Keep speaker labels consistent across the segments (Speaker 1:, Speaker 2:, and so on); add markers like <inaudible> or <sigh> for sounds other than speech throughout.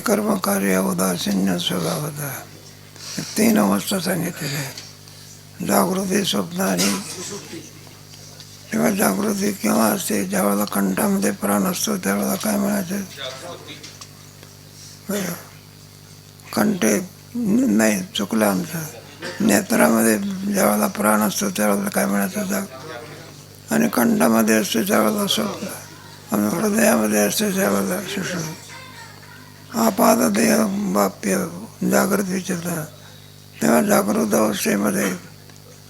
Speaker 1: कर्मकार्य उदासीन्य स्वभाव तीन अवस्था सांगितलेल्या आहेत. जागृती स्वप्न आणि तेव्हा जागृती केव्हा असते ज्यावेळेला कंठामध्ये प्राण असतो त्यावेळेला काय म्हणायचं? कंठे नाही चुकलं आमचं. नेत्रामध्ये ज्यावेळेला प्राण असतो त्यावेळेला काय म्हणायचं? जाग. आणि कंठामध्ये असतो त्यावेळेला स्वप्न. आणि हृदयामध्ये असते त्यावेळेला सुषुप्त आपाद देह बाप्य जागृत विचारता तेव्हा जागृत अवस्थेमध्ये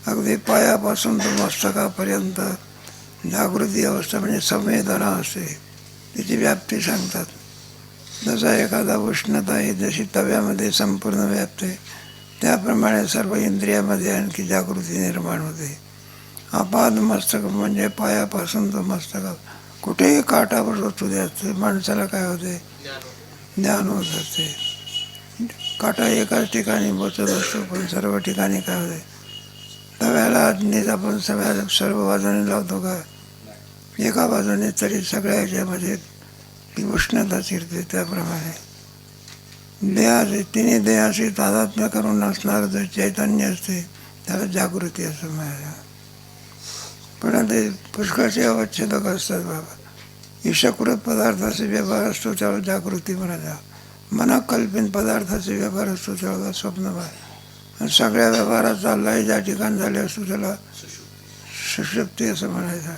Speaker 1: अगदी पायापासून तर मस्तकापर्यंत जागृती अवस्था म्हणजे संवेदना असते तिची व्याप्ती सांगतात. जसा एखादा उष्णता आहे जशी तव्यामध्ये संपूर्ण व्यापते त्याप्रमाणे सर्व इंद्रियामध्ये आणखी जागृती निर्माण होते. आपाद मस्तक म्हणजे पायापासून तर मस्तक कुठेही काठावर होतो द्यायचं माणसाला काय होते? ज्ञान होत. असते काटा एकाच ठिकाणी बसत असतो पण सर्व ठिकाणी काय होते? तव्याला अग्नीत आपण सगळ्या सर्व बाजूने लावतो का? एका बाजूने तरी सगळ्या ह्याच्यामध्ये ती उष्णता शिरते त्याप्रमाणे. देहाचे तिने देहाशी तादात्म्य करून असणारं जे चैतन्य असते त्याला जागृती असं म्हणायला. पण ते पुष्कळचे अवच्छेदक असतात बाबा. ईशकृत पदार्थाचे व्यवहार असतो त्याला जागृती म्हणायला मनकल्पित पदार्थाचे व्यवहार असतो त्याला स्वप्न आणि सगळ्या व्यवहाराचा लय ज्या ठिकाणी झाले असतो त्याला सुषुप्ती असं म्हणायचं।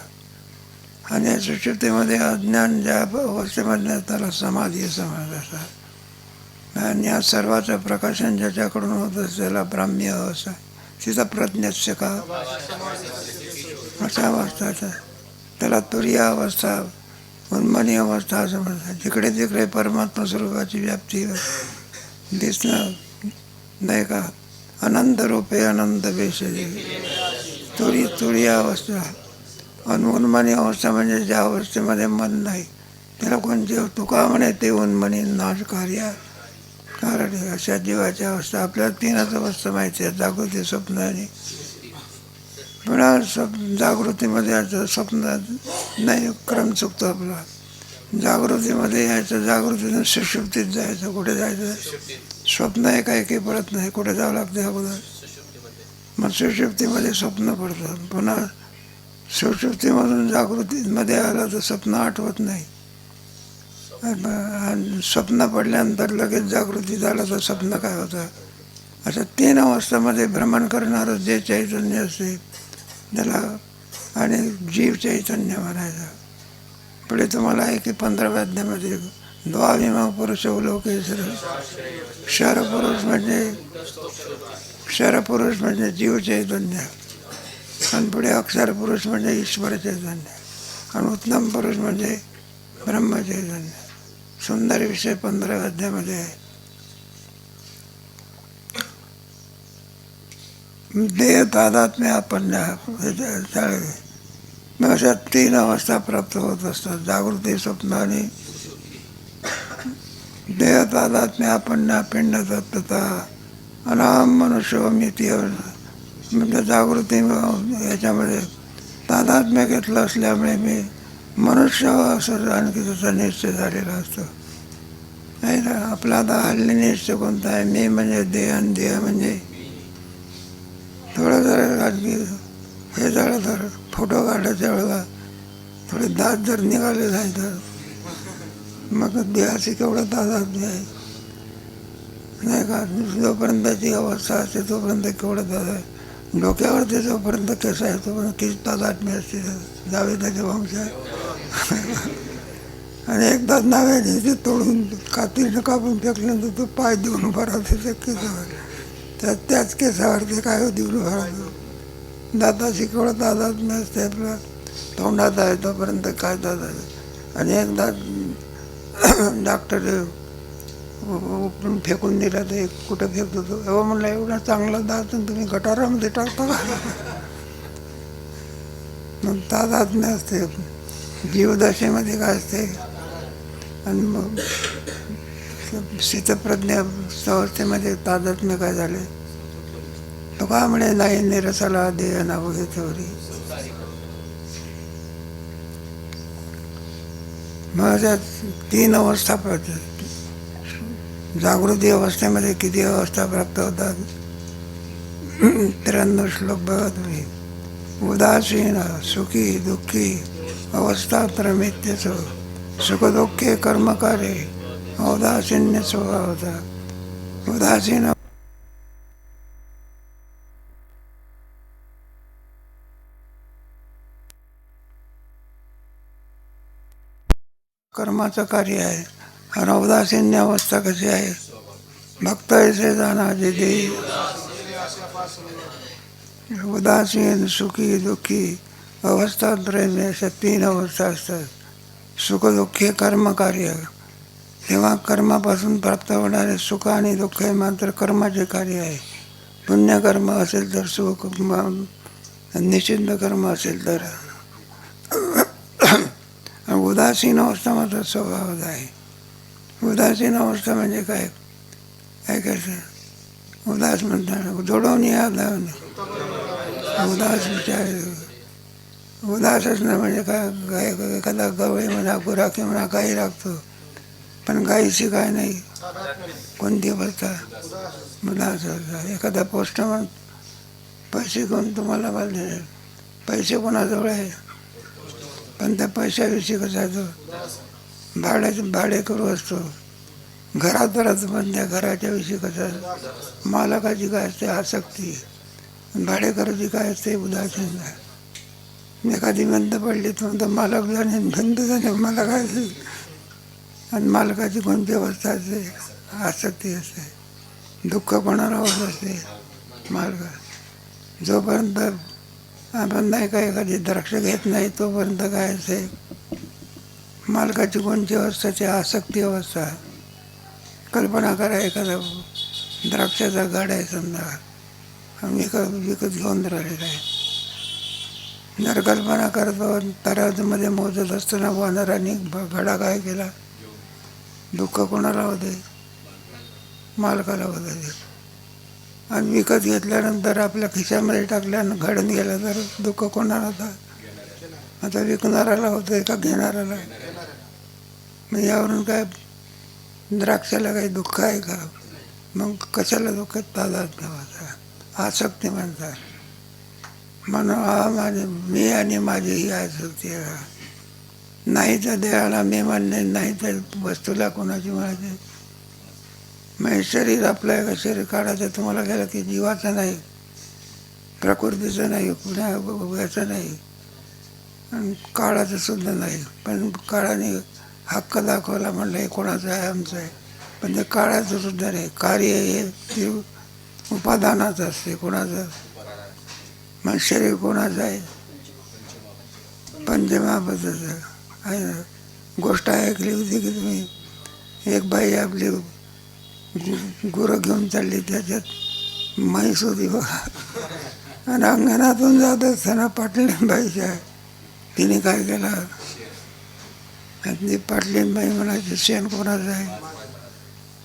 Speaker 1: आणि या सुषुप्तीमध्ये अज्ञान ज्या अवस्थेमध्ये त्याला समाधी असं म्हणायचं। आणि या सर्वाचं प्रकाशन ज्याच्याकडून होत असतं त्याला ब्राह्म्य अवस्था तिचा प्रज्ञस्य का अशा अवस्था त्याला तुरीय अवस्था मनमानी अवस्था असं म्हणतात जिकडे तिकडे परमात्मा स्वरूपाची व्याप्ती दिसणं नाही का? अनंत रूपे अनंत वेशे तुरी तुरी अवस्था. आणि उन्मनी अवस्था म्हणजे ज्या अवस्थेमध्ये मन नाही त्याला कोणते तुका म्हणे ते उन्मनी नाश कार्य कारण अशा जीवाची अवस्था आपल्याला तीनच अवस्था माहिती आहे जागृती स्वप्न आणि पुन्हा स्वप जागृतीमध्ये यायचं स्वप्न नाही क्रम चुकतो आपला. जागृतीमध्ये यायचं जागृतीतून सुषुप्तीत जायचं कुठे जायचं? स्वप्न हे काही काही पडत नाही कुठे जावं लागते अगोदर. मग सुषुप्तीमध्ये स्वप्न पडतं. पुन्हा सुषुप्तीमधून जागृतीमध्ये आलं तर स्वप्न आठवत नाही. स्वप्न पडल्यानंतर लगेच जागृती झालं तर स्वप्न काय होतं? अशा तीन अवस्थामध्ये भ्रमण करणारं जे चैतन्य असते त्याला आणि जीव चैतन्य म्हणायचं. पुढे तुम्हाला आहे की पंधराव्या अध्यामध्ये द्वाभिमा पुरुष लोकेश्वर क्षरपुरुष म्हणजे क्षरपुरुष म्हणजे जीव चैतन्य. आणि पुढे अक्षर पुरुष म्हणजे ईश्वर चैतन्य. आणि उत्तम पुरुष म्हणजे ब्रह्मचैतन्य सुंदर विषय पंधराव्या अध्यामध्ये आहे. देह तादात्म्य आपण मग अशा तीन अवस्था प्राप्त होत असतात. जागृती स्वप्न आणि देह तादात्म्य आपण पिंड तत्वता अनाम मनुष्य मिती म्हणजे जागृती याच्यामध्ये तादात्म्य घेतलं असल्यामुळे मी मनुष्य असं आणखी त्याचा निश्चय झालेला असतो. नाही ना आपला आता हल्ली निश्चय कोणता आहे? मी म्हणजे देह आणि देह म्हणजे थोडं जर आणखी हे झालं तर फोटो काढायच्या वेळेला थोडे दात जर निघाले नाही तर मग देहाची केवढं दादात आहे नाही का? जोपर्यंत त्याची अवस्था असते तोपर्यंत केवढं दादा आहे. डोक्यावरती जोपर्यंत केस आहे तोपर्यंत तीच मी असते. जावे त्याचे वंश. आहे आणि एकदा नाव्याने ते तोडून कातीनं कापून फेकल्यानंतर तो पाय देऊन उभा राहते त्या त्या त्याच केसावर ते काय देऊन भरायचं दादा दाताशी केवढं नसते आपल्या तोंडात आहे तोपर्यंत काय दादा? आणि एकदा <clears throat> डॉक्टर उपटून फेकून दिला ते कुठं फेकतो तो? एवढं म्हणलं एवढा चांगला दात तुम्ही गटारामध्ये टाकता का? मग दादाच असते. जीवदशेमध्ये काय असते? आणि मग शीतप्रज्ञा अवस्थेमध्ये तादात्म्य काय झाले. तो का म्हणे नाही निरसाला देह नाव घेतवरी माझ्या तीन अवस्था पडतात जागृती अवस्थेमध्ये किती अवस्था प्राप्त होतात? त्र्याण्णव श्लोक बघा तुम्ही उदासीन सुखी दुःखी अवस्था त्रमित्यच सुखदुःखे कर्मकारे औदासीन्य स्वभावता उदासीन कर्माचं कार्य आहे आणि औदासीन्य अवस्था कशी आहे? भक्त ऐसे जाना जिथे उदासीन, सुखी, दुःखी अवस्था अशा तीन अवस्था असतात। सुखदुःखी कर्मकार्य तेव्हा कर्मापासून प्राप्त होणारे सुख आणि दुःख हे मात्र कर्माचे कार्य आहे. पुण्यकर्म असेल तर सुख म- निषिद्ध कर्म असेल तर <clears throat> उदासीन अवस्था मात्र स्वभावच आहे. उदासीन अवस्था म्हणजे काय? काय कसं उदास म्हणतात जोडवून या उदास विचार. उदास असणं म्हणजे काय? काय एखादा गवळी म्हणा गुराखी म्हणा काही राखतो पण गायीची काय नाही. कोणती भरता उदास एखादा पोस्टमन पैसे घेऊन तुम्हाला बांधले पैसे कोणाजवळ आहे? पण त्या पैशाविषयी कसा तो? भाड्याचे भाडे करू असतो. घरात राहतो पण त्या घराच्या विषयी कसं मालकाची काय असते? आसक्ती. भाडेकराची काय असते? उदासीन एखादी बंद पडली तर मालक जाणे बंद झाले मला काय आणि मालकाची कोणती अवस्था असते आसक्ती असते दुःख कोणाला होत असते मालक. जोपर्यंत आपण नाही का एखादी द्राक्ष घेत नाही तोपर्यंत काय असते मालकाची कोणती अवस्था आसक्ती अवस्था. कल्पना करा एखादा द्राक्षाचा गाड आहे समजा विकत विकत घेऊन राहिलेला आहे. जर कल्पना करतो तराजूमध्ये मोजत असताना वानरांनी घडा काय केला? दुःख कोणाला होते मालकाला होतं ते आणि विकत घेतल्यानंतर आपल्या खिशामध्ये टाकल्यानं घडून गेलं तर दुःख कोणाला होतं? आता विकणाऱ्याला होतं का घेणाऱ्याला? मग यावरून काय द्राक्षाला काही दुःख आहे का? मग कशाला दुःख तादात ठेवायचा. आसक्ती म्हणतात म्हणून हा माझे मी आणि माझी ही आसक्ती आहे. नाही तर देहाला मी मानले नाही तर वस्तूला कोणाची म्हणायचे? म्हणजे शरीर आपलं आहे का? शरीर काढायचं तुम्हाला गेलं की जीवाचं नाही प्रकृतीचं नाही कुण्या याचं नाही. आणि काळाचं सुद्धा नाही. पण काळाने हक्क दाखवला म्हणलं हे कोणाचं आहे? आमचं आहे. पण ते काळाचं सुद्धा नाही. कार्य हे ते उपादानाचं असते कोणाचं? मग शरीर कोणाचं आहे? पंचमाबद्दलचं गोष्ट ऐकली होती की तुम्ही एक बाई आपली गुरं घेऊन चालली त्याच्यात म्हैस होती बघा. आणि अंगणातून जात असताना पाटलीन बाईच्या तिने काय केलं? आणि ती पाटलीन बाई म्हणायची शेण कोणाचं आहे?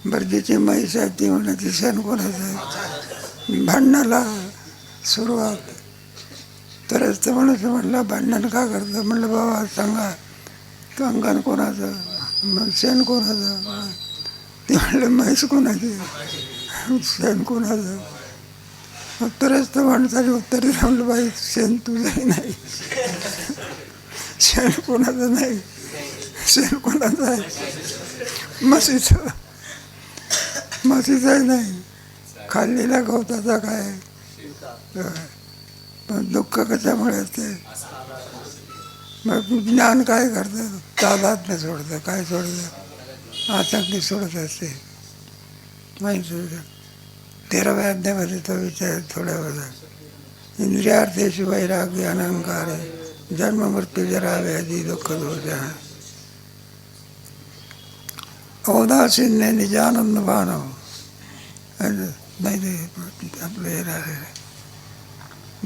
Speaker 1: बरं जिची म्हैस आहे ती म्हणायची शेण कोणाचं आहे? भांडणाला सुरुवात. तरच तर म्हणून म्हटलं भांडण का करतं? म्हणलं बाबा सांगा. कंगण कोणाचं? मग शेण कोणाचं? ते म्हणलं म्हैस कोणाची? शेण कोणाचं? मग तर माणसाची उत्तर म्हणलं बाई शेण तुझंही नाही. शेण कोणाचं नाही. शेण कोणाचं आहे? म्हशीचं. म्हशीचंही नाही. खाल्लेल्या गवताचा काय? पण दुःख कशामुळे असते? मग ज्ञान काय करतं? तादात्म्य सोडतं काय सोडतं? आसक्ती सोडत असते. नाही सोडत तेराव्या अध्यामध्ये तो विचार थोड्या वेळा इंद्रियार्थेशी वैराग्य अनंकार जन्म मृत्यू जरा व्याधी दुःख दोषा. औदासीन्य निजानंद भानव नाही आपलं हे राहिले आहे.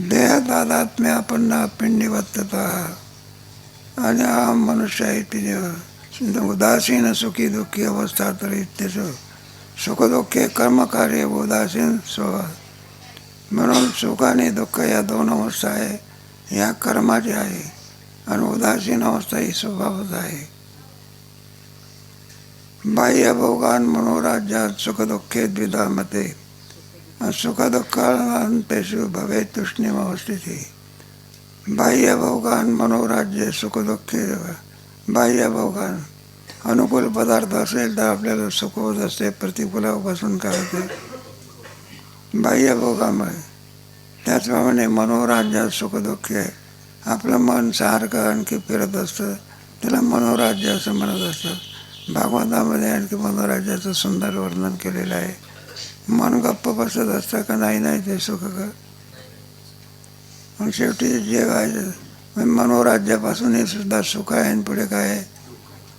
Speaker 1: देहदादात्म्य आपण पिंडी वत्तता आणि हा मनुष्य आहे तिने उदासीन सुखी दुःखी अवस्था तर त्याचं सुखदुःखे कर्मकार्य उदासीन स्वभाव म्हणून सुख आणि दुःख या दोन अवस्था आहे. या कर्माची आहे आणि उदासीन अवस्था ही स्वभावच आहे. बाह्यभोगान मनोराज्यात सुखदुःखे द्विधा मते. सुखदुःखांतेषु भवे तुष्णीमवस्थिती बाह्यभोगान मनोराज्य सुखदुःखे बाह्यभोगान अनुकूल पदार्थ असेल तर आपल्याला सुख होत असते प्रतिकूलापासून करायचे बाह्यभोगामुळे त्याचप्रमाणे मनोराज्यात सुखदुःखी आहे. आपलं मन सारखं आणखी फिरत असतं. त्याला मनोराज्य असं म्हणत असतं. भागवतामध्ये आणखी मनोराज्याचं सुंदर वर्णन केलेलं आहे. मन गप्प बसत असतं का नाही नाही ते सुख का पण शेवटी जे आहे मनोराज्यापासूनही सुद्धा सुख आहे आणि पुढे काय आहे?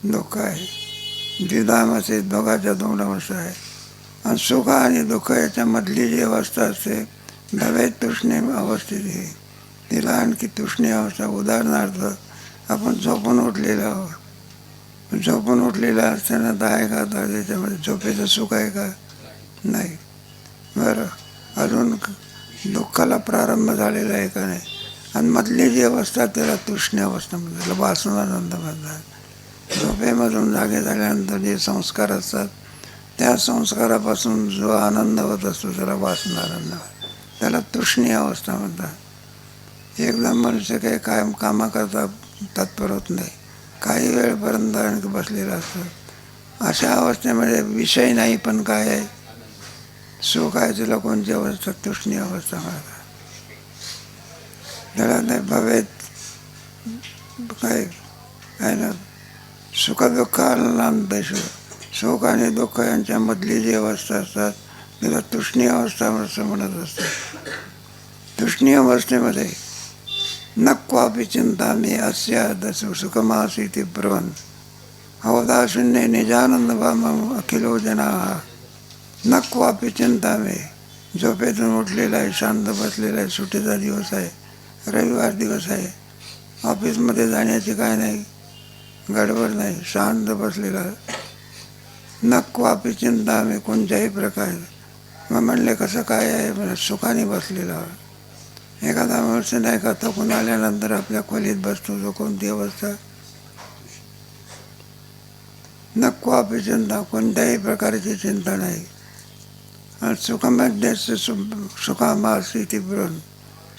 Speaker 1: दुःख आहे. द्विधामाचे दोघाच्या दोन अवस्था आहे. आणि सुख आणि दुःख याच्यामधली जी अवस्था असते नव्हे तृष्णे अवस्थेत ही तिला आणखी तृष्णे अवस्था उदाहरणार्थ आपण झोपून उठलेलो आहोत. झोपून उठलेला असताना तर आहे का तर त्याच्यामध्ये झोपेचं सुख आहे का? नाही. बरं. अजून दुःखाला प्रारंभ झालेला आहे का नाही? आणि मधली जी अवस्था त्याला तृष्णी अवस्था म्हणतात. त्याला वासनानंद म्हणतात. झोपेमधून जागे झाल्यानंतर जे संस्कार असतात त्या संस्कारापासून जो आनंद होत असतो त्याला वासनानंद त्याला तृष्णी अवस्था म्हणतात. एकदम मनुष्य काही कायम कामाकरता तत्पर होत नाही. काही वेळपर्यंत आणखी बसलेला असतो. अशा अवस्थेमध्ये विषय नाही पण काय आहे? सुख आहे तिला कोणती अवस्था तृष्णी अवस्था म्हणतात धडा नाही भवेत काय आहे ना सुखदुःख आनंदेशु सुख आणि दुःख यांच्यामधली जी अवस्था असतात तिला तृष्णी अवस्था असं म्हणत असतात. तृष्णी अवस्थेमध्ये न क्वापि चिंता मी अस्य दसु सुखमासी ती ब्रवन अवदाशून्य निजानंद भाम अखिलो जना. नको आपली चिंता मे झोपेतून उठलेला आहे शांत बसलेला आहे सुट्टीचा दिवस आहे रविवार दिवस आहे. ऑफिसमध्ये जाण्याची काय नाही गडबड नाही शांत बसलेला. नको आपली चिंता आम्ही कोणत्याही प्रकारे. मग म्हणले कसं काय आहे? म्हणजे सुखाने बसलेला. एखादा मनुष्य नाही का थकून आल्यानंतर आपल्या खोलीत बसतो जो कोणती अवस्था नको आपली चिंता कोणत्याही प्रकारची चिंता नाही. आणि सुखमध्ये सुखामा स्थिती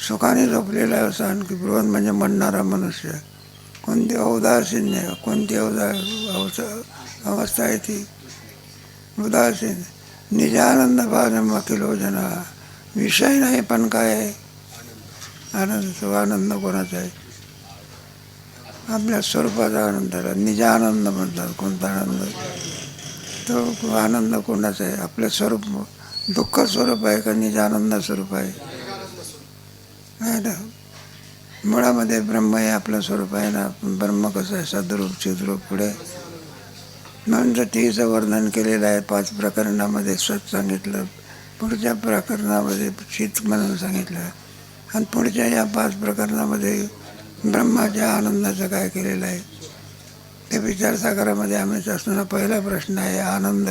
Speaker 1: सुखाने झोपलेला आहे असं आणखी ब्रोन म्हणजे म्हणणारा मनुष्य. कोणती औदासीन्य कोणती अवदा अवस्था अवस्था आहे ती? उदासीन. निजानंद भाजम किलो हो जना. विषय नाही पण काय आहे? आनंद तो आनंद कोणाचा आहे? आपल्या स्वरूपाचा आनंद निजानंद म्हणतात कोणता आनंद? तो आनंद कोणाचा आहे? आपलं स्वरूप दुःख स्वरूप आहे का निज आनंद स्वरूप आहे. ना मुळामध्ये ब्रह्म हे आपलं स्वरूप आहे ना ब्रह्म कसं आहे सदरूप चिद्रूप पुढे. म्हणून तीचं वर्णन केलेलं आहे पाच प्रकरणामध्ये सत सांगितलं पुढच्या प्रकरणामध्ये शीत म्हणून सांगितलं आणि पुढच्या या पाच प्रकरणामध्ये ब्रह्माच्या आनंदाचं काय केलेलं आहे ते विचारसागरामध्ये आम्ही असणारा पहिला प्रश्न आहे आनंद.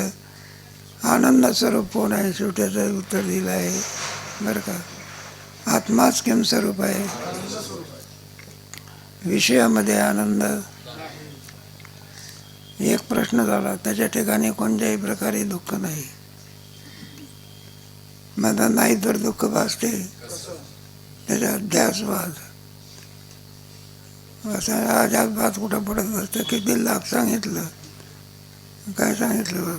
Speaker 1: आनंद स्वरूप कोण आहे शेवट्याचं उत्तर दिलं आहे. बरं का? आत्माच केम स्वरूप आहे. विषयामध्ये आनंद. एक प्रश्न झाला त्याच्या ठिकाणी कोणत्याही प्रकारे दुःख नाही. माझा नाही तर दुःख भासते. त्याचा अध्यासवाद असा भात कुठं पडत असतं किती लाख सांगितलं? काय सांगितलं?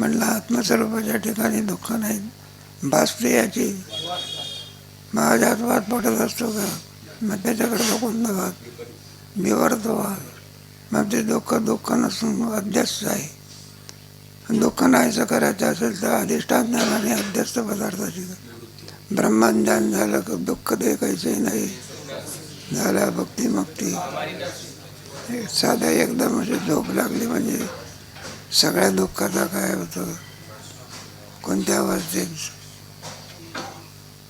Speaker 1: म्हणलं आत्मस्वरूपाच्या ठिकाणी दुःख नाही. भासते माझ्यात वाद पडत असतो का? मग त्याच्याकडे बघून वाद विवरतो वाद मग ते दुःख दुःख नसून अध्यस्त आहे. दुःख नाहीचं करायचं असेल तर अधिष्ठान ज्ञानाने अध्यस्त पदार्थाची. ब्रह्मज्ञान झालं की? दुःख दे काहीचंही नाही. झाला भक्ती मक्ती साधा एकदम अशी झोप लागली म्हणजे सगळ्या दुःखाचा काय होतं? कोणत्या अवस्थेत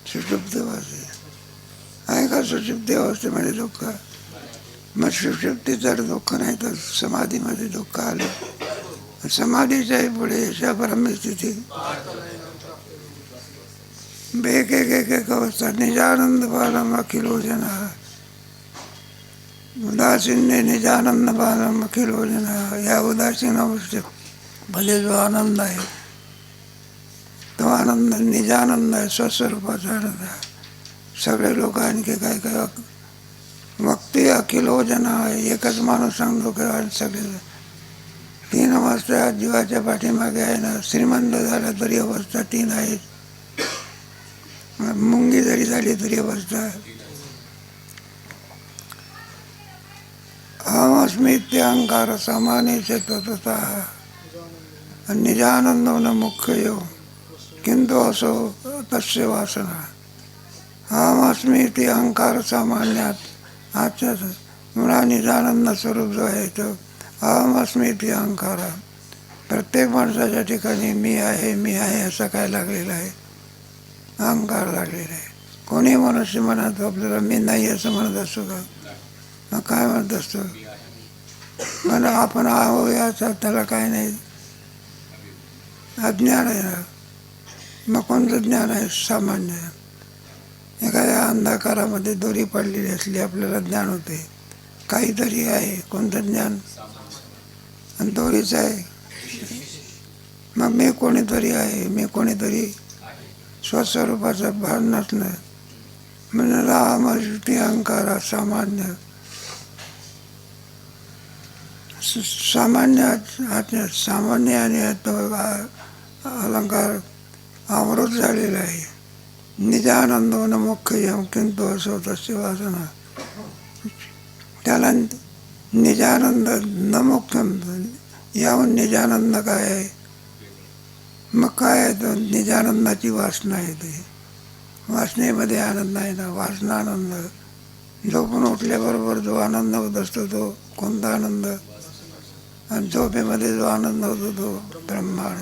Speaker 1: सुषुप्त अवस्थेत आहे का सुषुप्त अवस्थेमध्ये दुःख? मग सुषुप्ती जर दुःख नाही तर समाधीमध्ये दुःख आलं. समाधीच्याही पुढे अशा ब्रह्मस्थिती एक एक एक एक अवस्था. निजानंद बालम अखिलो जना उदासीनने निजानंद बालम अखिल या उदासीन अवस्थेत भले जो आनंद आहे तो आनंद निजानंद आहे स्वस्वरूपाचा आनंद आहे. सगळे लोक आणखी काय काय वक्ती अखिल जन आहे एकच माणूस सांगतो की सगळे तीन अवस्था जीवाच्या पाठीमागे आहे ना श्रीमंत झाला तरी अवस्था तीन आहेत. मुंगी जरी झाली तरी अवस्था आहे अहमस्मी ते अहंकार सामान्य तथा निजानंद न मुख्य यो किंतु असो तस्य वासना। अहमस्मी ते अहंकार सामान्यात आजच्या मुळा निजानंद स्वरूप जो आहे तो अहमस्मी ते अहंकार। प्रत्येक माणसाच्या ठिकाणी मी आहे मी आहे असं काय लागलेलं आहे? अहंकार लागलेला आहे. कोणी मनुष्य म्हणत आपल्याला मी नाही असं म्हणत असतो का? मग काय म्हणत असतो? म्हणा आपण आहो याचा त्याला काय नाही. अज्ञान आहे ना. मग कोणतं ज्ञान आहे? सामान्य. एखाद्या अंधकारामध्ये दोरी पडलेली असली आपल्याला ज्ञान होते. काहीतरी आहे. कोणतं ज्ञान? आणि दोरीच आहे. मग मी कोणीतरी आहे. मी कोणीतरी स्वस्वरूपाचं भान नसणं. म्हणजे राम अहंकार सामान्य. सामान्य आज्ञा- सामान्य आणि तो अलंकार अमृत झालेला आहे. निजानंद न मुख्य यम किंतु असो तस्य वासना. त्याला निजानंद न मुख्य याहून निजानंद काय आहे? मग काय आहे तो निजानंदाची वासना आहे ते? वासनेमध्ये आनंद आहे ना? वासना आनंद झोपून उठल्याबरोबर जो आनंद होत असतो तो कोणता आनंद? आणि झोपेमध्ये जो आनंद होतो तो ब्रह्मांड.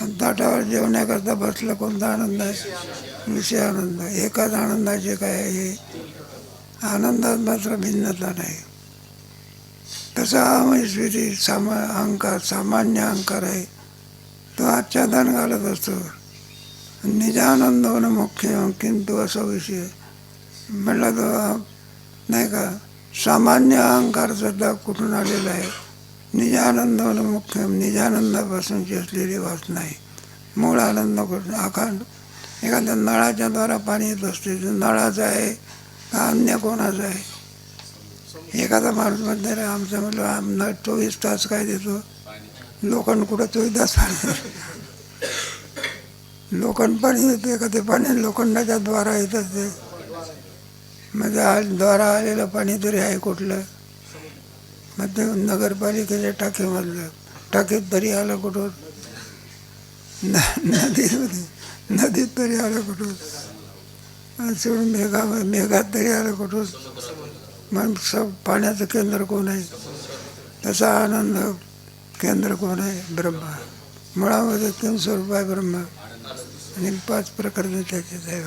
Speaker 1: आणि ताटावर जेवण्याकरता बसला कोणता आनंद आहे? विषय आनंद. एकाच आनंदाचे काय आहे हे? आनंदात मात्र भिन्नता नाही. तसा अमैश्वरी सामा अहंकार सामान्य अहंकार आहे. तो आच्छादन घालत असतो. निजानंद होणं मुख्य किंतु असा विषय. म्हणला तो नाही का? सामान्य अहंकार सुद्धा कुठून आलेला आहे? निजानंदाला मुख्य निजानंदापासूनची असलेली वासना आहे मूळ आनंद कुठून अखंड. एखाद्या नळाच्या द्वारा पाणी येत असते नळाचं आहे का अन्य कोणाचं आहे? एखादा माणूस म्हणते रे आमचं म्हटलं आम नळ चोवीस तास काय देतो? लोखंड कुठं चोवीस तास पाणी लोखंड पाणी येते का ते पाणी लोखंडाच्या द्वारा येतात ते म्हणजे आज द्वारा आलेलं पाणी तरी आहे कुठलं? मध्य नगरपालिकेच्या टाकीमधलं टाकीत तरी आलं कुठून? न नदीमध्ये नदीत तरी आलं कुठून? सोडून मेघा मेघात तरी आलं कुठून? मग सब पाण्याचं केंद्र कोण आहे? त्याचा आनंद केंद्र कोण आहे? ब्रह्मा. मुळामध्ये तीन स्वरूप आहे ब्रह्मा. आणि पाच प्रकारचे त्याचे दैव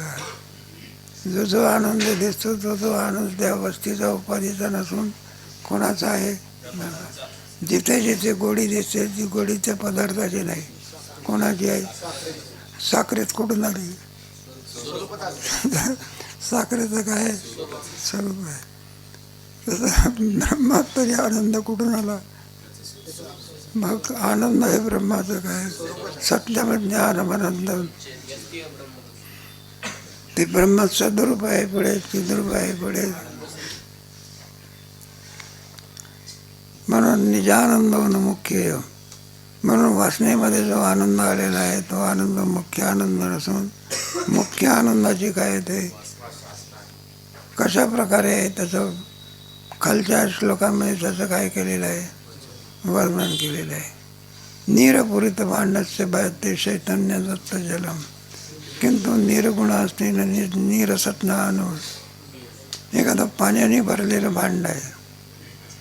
Speaker 1: जो जो आनंद दिसतो तो तो आनंद त्या वस्तीचा उपाधीचा नसून कोणाचा आहे? जिथे जिथे गोडी दिसते ती गोडी त्या पदार्थाची नाही. कोणाची आहे? साखरेत कुठून आली? साखरेचं काय स्वरूप आहे. तसं ब्रह्मात तरी आनंद कुठून आला? मग आनंद आहे ब्रह्माचं काय? सत्यम म्हणजे आनंद. ते ब्रह्मात सदरूप आहे पुढे चिद्रूप आहे पुढे. म्हणून निजानंद म्हणून मुख्य म्हणून वासनेमध्ये जो आनंद आलेला आहे तो आनंद मुख्य आनंद नसून मुख्य आनंदाची काय ते? कशा प्रकारे आहे त्याचं खालच्या श्लोकांमध्ये त्याचं काय केलेलं आहे? वर्णन केलेलं आहे. नीरपुरित भांडस्य भयते चैतन्य दत्त जलम. किंतु निर्गुण असते नीरसत न अनु एखादं पाण्याने भरलेलं भांड आहे.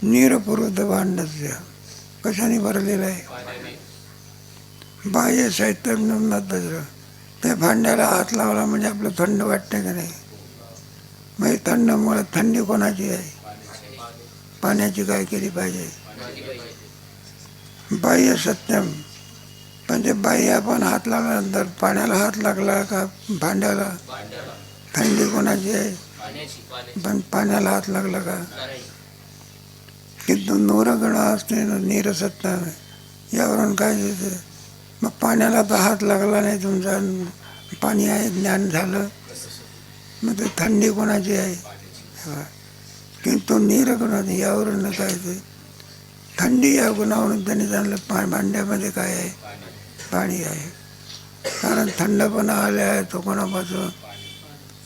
Speaker 1: नीरपुरित भांडस्य. कशाने भरलेलं आहे? बाह्य साहित्य नद्दचं त्या भांड्याला हात लावला म्हणजे आपलं थंड वाटते का नाही? मग थंड थंडमुळे थंडी कोणाची आहे? पाण्याची काय केली पाहिजे? बाह्य सत्यम. म्हणजे बाह्य आपण हात लावल्यानंतर पाण्याला हात लागला का भांड्याला? थंडी कोणाची आहे? पण पाण्याला हात लागला का? किंतु नूरगण असते नीरसत्ता यावरून काय देते मग पाण्याला तर हात लागला नाही तुमचा पाणी आहे ज्ञान झालं. मग ते थंडी कोणाची आहे? किंतु की तो यावरून काय ते? थंडी या गुणावरून त्यांनी जाणलं पा भांड्यामध्ये काय आहे? पाणी आहे. कारण थंडपणा आले आहे तो कोणापासून?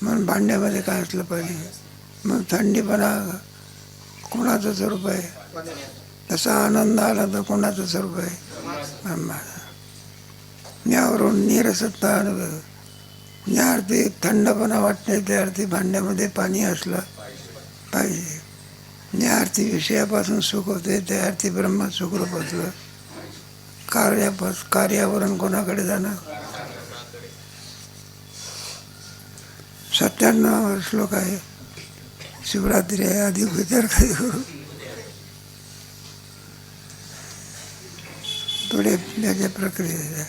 Speaker 1: म्हणून भांड्यामध्ये काय असलं पाहिजे? मग थंडीपणा कोणाचं स्वरूप आहे? तसा आनंद आला तर कोणाचं स्वरूप आहे? ब्रह्माचं यावरून निरसत्ता अनुभव. या अर्थी थंडपणा वाटते त्या अर्थी भांड्यामध्ये पाणी असलं पाहिजे. या अर्थी विषयापासून सुख होते त्या अर्थी ब्रह्म सुखरूप असलं. कार्यापास कार्यावरून कोणाकडे जाणं? सत्त्याण्णव श्लोक आहे. शिवरात्री आहे अधिक विचार कधी करू थोडे त्याच्या प्रक्रिया